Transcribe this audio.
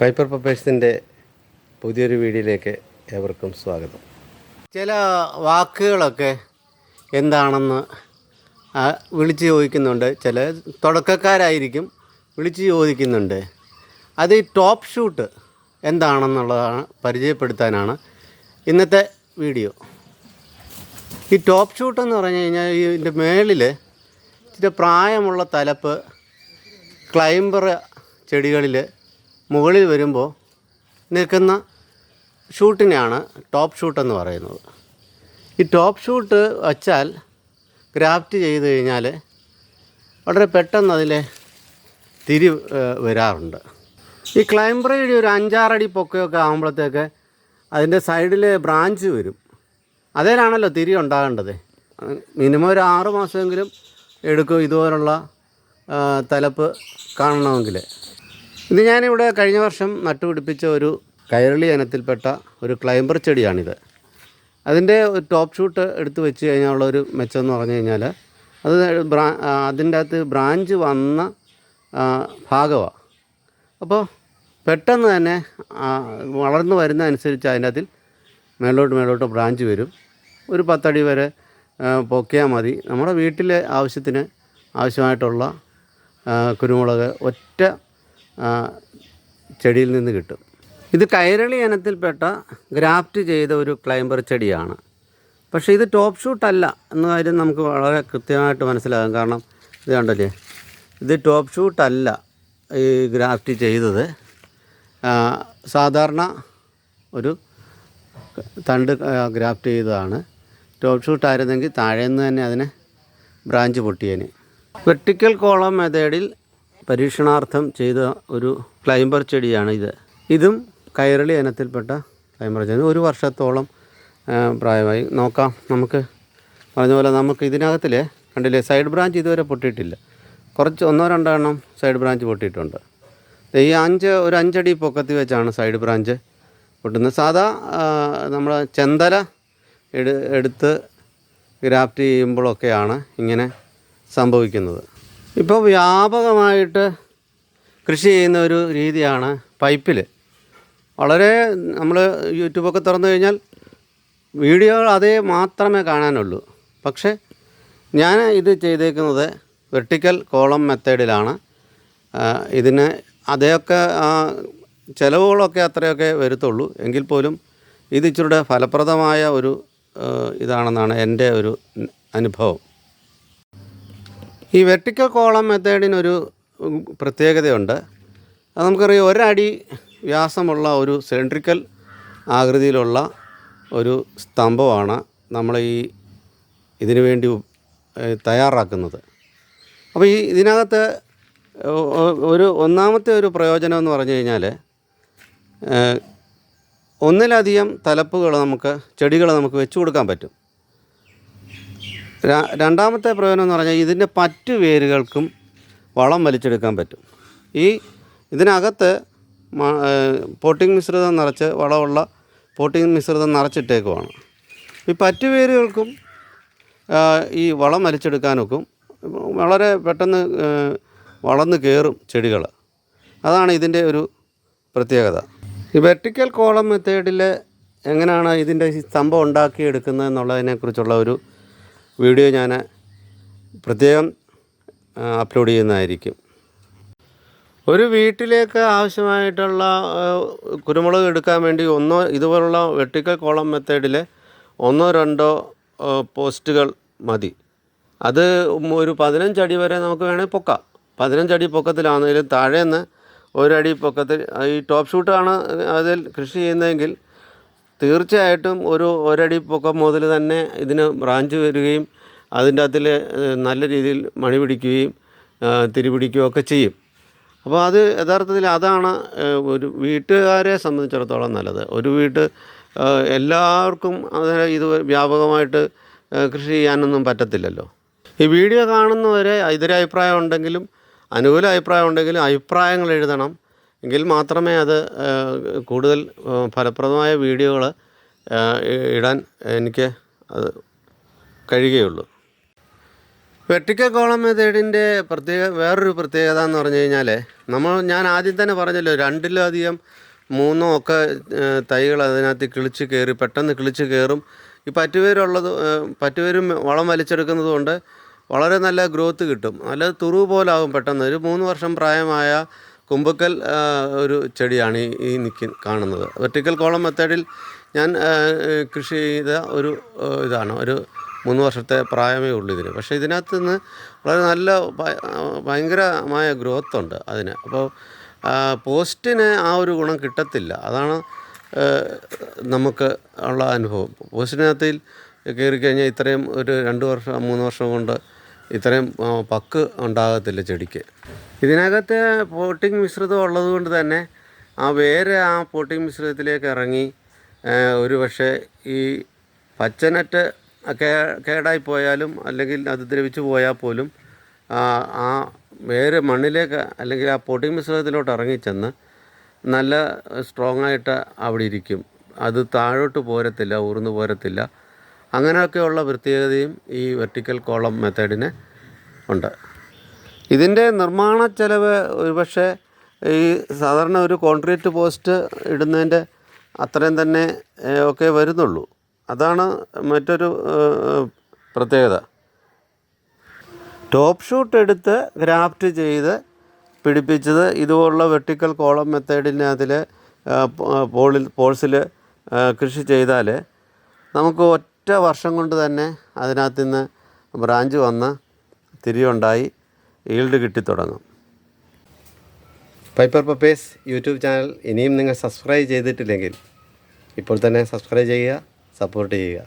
Piper പപ്പേഴ്സിന്റെ പുതിയൊരു വീഡിയോയിലേക്ക് ഏവർക്കും സ്വാഗതം. ചില വാക്കുകളൊക്കെ എന്താണെന്ന് വിളിച്ച് ചോദിക്കുന്നുണ്ട്. ചില തുടക്കക്കാരായിരിക്കും വിളിച്ച് ചോദിക്കുന്നുണ്ട്. അത് ഈ ടോപ്പ് ഷൂട്ട് എന്താണെന്നുള്ളതാണ് പരിചയപ്പെടുത്താനാണ് ഇന്നത്തെ വീഡിയോ. ഈ ടോപ്പ് ഷൂട്ട് എന്ന് പറഞ്ഞു കഴിഞ്ഞാൽ ഇതിന്റെ മേളിൽ ഇച്ചിരി പ്രായമുള്ള തലപ്പ് ക്ലൈംബർ ചെടികളിൽ മുകളിൽ വരുമ്പോൾ നിൽക്കുന്ന ഷൂട്ടിനെയാണ് ടോപ്പ് ഷൂട്ട് എന്ന് പറയുന്നത്. ഈ ടോപ്പ് ഷൂട്ട് വച്ചാൽ ഗ്രാഫ്റ്റ് ചെയ്ത് കഴിഞ്ഞാൽ വളരെ പെട്ടെന്ന് അതിൽ തിരി വരാറുണ്ട്. ഈ ക്ലൈംബറയുടെ ഒരു അഞ്ചാറടി പൊക്കയൊക്കെ ആകുമ്പോഴത്തേക്ക് അതിന്റെ സൈഡിൽ ബ്രാഞ്ച് വരും. അതേലാണല്ലോ തിരി ഉണ്ടാകേണ്ടത്. മിനിമം ഒരു ആറ് മാസമെങ്കിലും എടുക്കും ഇതുപോലുള്ള തലപ്പ് കാണണമെങ്കിൽ. ഇത് ഞാനിവിടെ കഴിഞ്ഞ വർഷം നട്ടുപിടിപ്പിച്ച ഒരു കയറളി ഇനത്തിൽപ്പെട്ട ഒരു ക്ലൈംബർ ചെടിയാണിത്. അതിന്റെ ടോപ്പ് ഷൂട്ട് എടുത്തു വെച്ച് കഴിഞ്ഞാൽ ഒരു മെച്ചം എന്ന് പറഞ്ഞു കഴിഞ്ഞാൽ അത് ബ്രാ അതിന്റെ അകത്ത് ബ്രാഞ്ച് വന്ന ഭാഗമാണ് അപ്പോൾ പെട്ടെന്ന് തന്നെ വളർന്നു വരുന്ന അനുസരിച്ച് അതിന്റെ അതിൽ മേലോട്ട് മേലോട്ട് ബ്രാഞ്ച് വരും. ഒരു പത്തടി വരെ പൊക്കിയാൽ മതി. നമ്മുടെ വീട്ടിലെ ആവശ്യത്തിന് ആവശ്യമായിട്ടുള്ള കുരുമുളക് ഒറ്റ ചെടിയിൽ നിന്ന് കിട്ടും. ഇത് കൈരളി ഇനത്തിൽപ്പെട്ട ഗ്രാഫ്റ്റ് ചെയ്ത ഒരു ക്ലൈംബർ ചെടിയാണ്. പക്ഷേ ഇത് ടോപ്പ് ഷൂട്ടല്ല എന്ന കാര്യം നമുക്ക് വളരെ കൃത്യമായിട്ട് മനസ്സിലാകും. കാരണം ഇത് കണ്ടല്ലേ? ഇത് ടോപ്പ് ഷൂട്ടല്ല ഈ ഗ്രാഫ്റ്റ് ചെയ്തത്. സാധാരണ ഒരു തണ്ട് ഗ്രാഫ്റ്റ് ചെയ്തതാണ്. ടോപ്പ് ഷൂട്ടായിരുന്നെങ്കിൽ താഴെ നിന്ന് തന്നെ അതിനെ ബ്രാഞ്ച് പൊട്ടിയേനെ. വെർട്ടിക്കൽ കോളം മെത്തേഡിൽ പരീക്ഷണാർത്ഥം ചെയ്ത ഒരു ക്ലൈംബർ ചെടിയാണ് ഇത്. ഇതും കയറളി ഇനത്തിൽപ്പെട്ട ക്ലൈംബർ ചെടി. ഒരു വർഷത്തോളം പ്രായമായി. നോക്കാം നമുക്ക് പറഞ്ഞ പോലെ നമുക്ക് ഇതിനകത്തിൽ കണ്ടില്ലേ സൈഡ് ബ്രാഞ്ച് ഇതുവരെ പൊട്ടിയിട്ടില്ല. കുറച്ച് ഒന്നോ രണ്ടോ എണ്ണം സൈഡ് ബ്രാഞ്ച് പൊട്ടിയിട്ടുണ്ട്. ഈ അഞ്ച് ഒരു അഞ്ചടി പൊക്കത്തി വെച്ചാണ് സൈഡ് ബ്രാഞ്ച് പൊട്ടുന്നത്. സാധാ നമ്മൾ ചെന്തല എടു എടുത്ത് ഗ്രാഫ്റ്റ് ചെയ്യുമ്പോഴൊക്കെയാണ് ഇങ്ങനെ സംഭവിക്കുന്നത്. ഇപ്പോൾ വ്യാപകമായിട്ട് കൃഷി ചെയ്യുന്ന ഒരു രീതിയാണ് പൈപ്പിൽ വളരെ നമ്മൾ യൂട്യൂബൊക്കെ തുറന്നു കഴിഞ്ഞാൽ വീഡിയോ അതേ മാത്രമേ കാണാനുള്ളൂ. പക്ഷേ ഞാൻ ഇത് ചെയ്തേക്കുന്നത് വെർട്ടിക്കൽ കോളം മെത്തേഡിലാണ്. ഇതിന് അതേയൊക്കെ ചിലവുകളൊക്കെ അത്രയൊക്കെ വരുത്തുള്ളൂ. എങ്കിൽ പോലും ഇത് ഇച്ചിരുടെ ഫലപ്രദമായ ഒരു ഇതാണെന്നാണ് എന്റെ ഒരു അനുഭവം. ഈ വെർട്ടിക്കൽ കോളം മെത്തേഡിനൊരു പ്രത്യേകതയുണ്ട്. അത് നമുക്കറിയാം ഒരടി വ്യാസമുള്ള ഒരു സിലിണ്ട്രിക്കൽ ആകൃതിയിലുള്ള ഒരു സ്തംഭമാണ് നമ്മൾ ഈ ഇതിനു വേണ്ടി തയ്യാറാക്കുന്നത്. അപ്പോൾ ഈ ഇതിനകത്ത് ഒരു ഒന്നാമത്തെ ഒരു പ്രയോജനം എന്ന് പറഞ്ഞു കഴിഞ്ഞാൽ ഒന്നിലധികം തലപ്പുകൾ നമുക്ക് ചെടികൾ നമുക്ക് വെച്ചു കൊടുക്കാൻ പറ്റും. രണ്ടാമത്തെ പ്രയോജനം എന്ന് പറഞ്ഞാൽ ഇതിന്റെ പറ്റു വേരുകൾക്കും വളം വലിച്ചെടുക്കാൻ പറ്റും. ഈ ഇതിനകത്ത് പോട്ടിംഗ് മിശ്രിതം നിറച്ച് വളമുള്ള പോട്ടിംഗ് മിശ്രിതം നിറച്ചിട്ടേക്കുവാണ്. ഈ പറ്റു വേരുകൾക്കും ഈ വളം വലിച്ചെടുക്കാനൊക്കും വളരെ പെട്ടെന്ന് വളർന്ന് കയറും ചെടികൾ. അതാണ് ഇതിന്റെ ഒരു പ്രത്യേകത. ഈ വെർട്ടിക്കൽ കോളം മെത്തേഡിൽ എങ്ങനെയാണ് ഇതിന്റെ സ്തംഭം ഉണ്ടാക്കിയെടുക്കുന്നത് എന്നുള്ളതിനെക്കുറിച്ചുള്ള ഒരു വീഡിയോ ഞാൻ പ്രത്യേകം അപ്ലോഡ് ചെയ്യുന്നതായിരിക്കും. ഒരു വീട്ടിലേക്ക് ആവശ്യമായിട്ടുള്ള കുരുമുളക് എടുക്കാൻ വേണ്ടി ഒന്നോ ഇതുപോലുള്ള വെർട്ടിക്കൽ കോളം മെത്തേഡിൽ ഒന്നോ രണ്ടോ പോസ്റ്റുകൾ മതി. അത് ഒരു പതിനഞ്ചടി വരെ നമുക്ക് വേണമെങ്കിൽ പൊക്കാം. പതിനഞ്ചടി പൊക്കത്തിലാണെങ്കിലും താഴെ നിന്ന് ഒരടി പൊക്കത്തിൽ ഈ ടോപ്പ് ഷൂട്ടാണ് അതിൽ കൃഷി ചെയ്യുന്നതെങ്കിൽ തീർച്ചയായിട്ടും ഒരു ഒരടി പൊക്കം മുതൽ തന്നെ ഇതിന് ബ്രാഞ്ച് വരികയും അതിന്റെ അകത്തിൽ നല്ല രീതിയിൽ മണി പിടിക്കുകയും തിരിപിടിക്കുകയും ഒക്കെ ചെയ്യും. അപ്പോൾ അത് യഥാർത്ഥത്തിൽ അതാണ് ഒരു വീട്ടുകാരെ സംബന്ധിച്ചിടത്തോളം നല്ലത്. ഒരു വീട്ട് എല്ലാവർക്കും അത് ഇത് വ്യാപകമായിട്ട് കൃഷി ചെയ്യാനൊന്നും പറ്റത്തില്ലല്ലോ. ഈ വീഡിയോ കാണുന്നവരെ ഇതൊരഭിപ്രായം ഉണ്ടെങ്കിലും അനുകൂല അഭിപ്രായം ഉണ്ടെങ്കിലും അഭിപ്രായങ്ങൾ എഴുതണം. എങ്കിൽ മാത്രമേ അത് കൂടുതൽ ഫലപ്രദമായ വീഡിയോകൾ ഇടാൻ എനിക്ക് അത് കഴിയുകയുള്ളൂ. വെർട്ടിക്കൽ കോളം മെത്തേഡിന്റെ പ്രത്യേക വേറൊരു പ്രത്യേകത എന്ന് പറഞ്ഞു കഴിഞ്ഞാൽ നമ്മൾ ഞാൻ ആദ്യം തന്നെ പറഞ്ഞല്ലോ രണ്ടിലധികം മൂന്നോ ഒക്കെ തൈകൾ അതിനകത്ത് കിളിച്ച് കയറി പെട്ടെന്ന് കിളിച്ച് കയറും. ഈ പറ്റുപേരുള്ളത് പറ്റുപേരും വളം വലിച്ചെടുക്കുന്നത് കൊണ്ട് വളരെ നല്ല ഗ്രോത്ത് കിട്ടും. നല്ല തുറു പോലാകും പെട്ടെന്ന്. ഒരു മൂന്ന് വർഷം പ്രായമായ കുമ്പക്കൽ ഒരു ചെടിയാണ് ഈ നിൽക്കി കാണുന്നത്. വെർട്ടിക്കൽ കോളം മെത്തേഡിൽ ഞാൻ കൃഷി ചെയ്ത ഒരു ഇതാണ്. ഒരു മൂന്ന് വർഷത്തെ പ്രായമേ ഉള്ളൂ ഇതിന്. പക്ഷേ ഇതിനകത്ത് നിന്ന് വളരെ നല്ല ഭയങ്കരമായ ഗ്രോത്ത് ഉണ്ട് അതിന്. അപ്പോൾ പോസ്റ്റിന് ആ ഒരു ഗുണം കിട്ടത്തില്ല. അതാണ് നമുക്ക് ഉള്ള അനുഭവം. പോസ്റ്റിനകത്തിൽ കയറി കഴിഞ്ഞാൽ ഇത്രയും ഒരു രണ്ട് വർഷം മൂന്ന് വർഷം കൊണ്ട് ഇത്രയും പക്ക് ഉണ്ടാകത്തില്ല ചെടിക്ക്. ഇതിനകത്ത് പോട്ടിംഗ് മിശ്രിതം ഉള്ളത് കൊണ്ട് തന്നെ ആ വേര് ആ പോട്ടിംഗ് മിശ്രിതത്തിലേക്ക് ഇറങ്ങി ഒരു പക്ഷേ ഈ പച്ചനറ്റ് കേ കേടായി പോയാലും അല്ലെങ്കിൽ അത് ദ്രവിച്ചു പോയാൽ പോലും ആ വേര് മണ്ണിലേക്ക് അല്ലെങ്കിൽ ആ പോട്ടിംഗ് മിശ്രിതത്തിലോട്ട് ഇറങ്ങിച്ചെന്ന് നല്ല സ്ട്രോങ് ആയിട്ട് അവിടെ ഇരിക്കും. അത് താഴോട്ട് പോരത്തില്ല ഊർന്നു പോരത്തില്ല. അങ്ങനെയൊക്കെയുള്ള പ്രത്യേകതയും ഈ വെർട്ടിക്കൽ കോളം മെത്തേഡിന് ഉണ്ട്. ഇതിന്റെ നിർമ്മാണ ചെലവ് ഒരുപക്ഷെ ഈ സാധാരണ ഒരു കോൺക്രീറ്റ് പോസ്റ്റ് ഇടുന്നതിന്റെ അത്രയും തന്നെ ഒക്കെ വരുന്നുള്ളൂ. അതാണ് മറ്റൊരു പ്രത്യേകത. ടോപ്പ് ഷൂട്ട് എടുത്ത് ഗ്രാഫ്റ്റ് ചെയ്ത് പിടിപ്പിച്ചത് ഇതുപോലുള്ള വെർട്ടിക്കൽ കോളം മെത്തേഡിന്റെ അതിൽ പോളിൽ പോൾസിൽ കൃഷി ചെയ്താൽ നമുക്ക് ഒറ്റ വർഷം കൊണ്ട് തന്നെ അതിനകത്ത് നിന്ന് ബ്രാഞ്ച് വന്ന് തിരിയുണ്ടായി ഈൽഡ് കിട്ടിത്തുടങ്ങും പൈപ്പർ പപ്പേഴ്സ് യൂട്യൂബ് ചാനൽ ഇനിയും നിങ്ങൾ സബ്സ്ക്രൈബ് ചെയ്തിട്ടില്ലെങ്കിൽ ഇപ്പോൾ തന്നെ സബ്സ്ക്രൈബ് ചെയ്യുക സപ്പോർട്ട് ചെയ്യുക.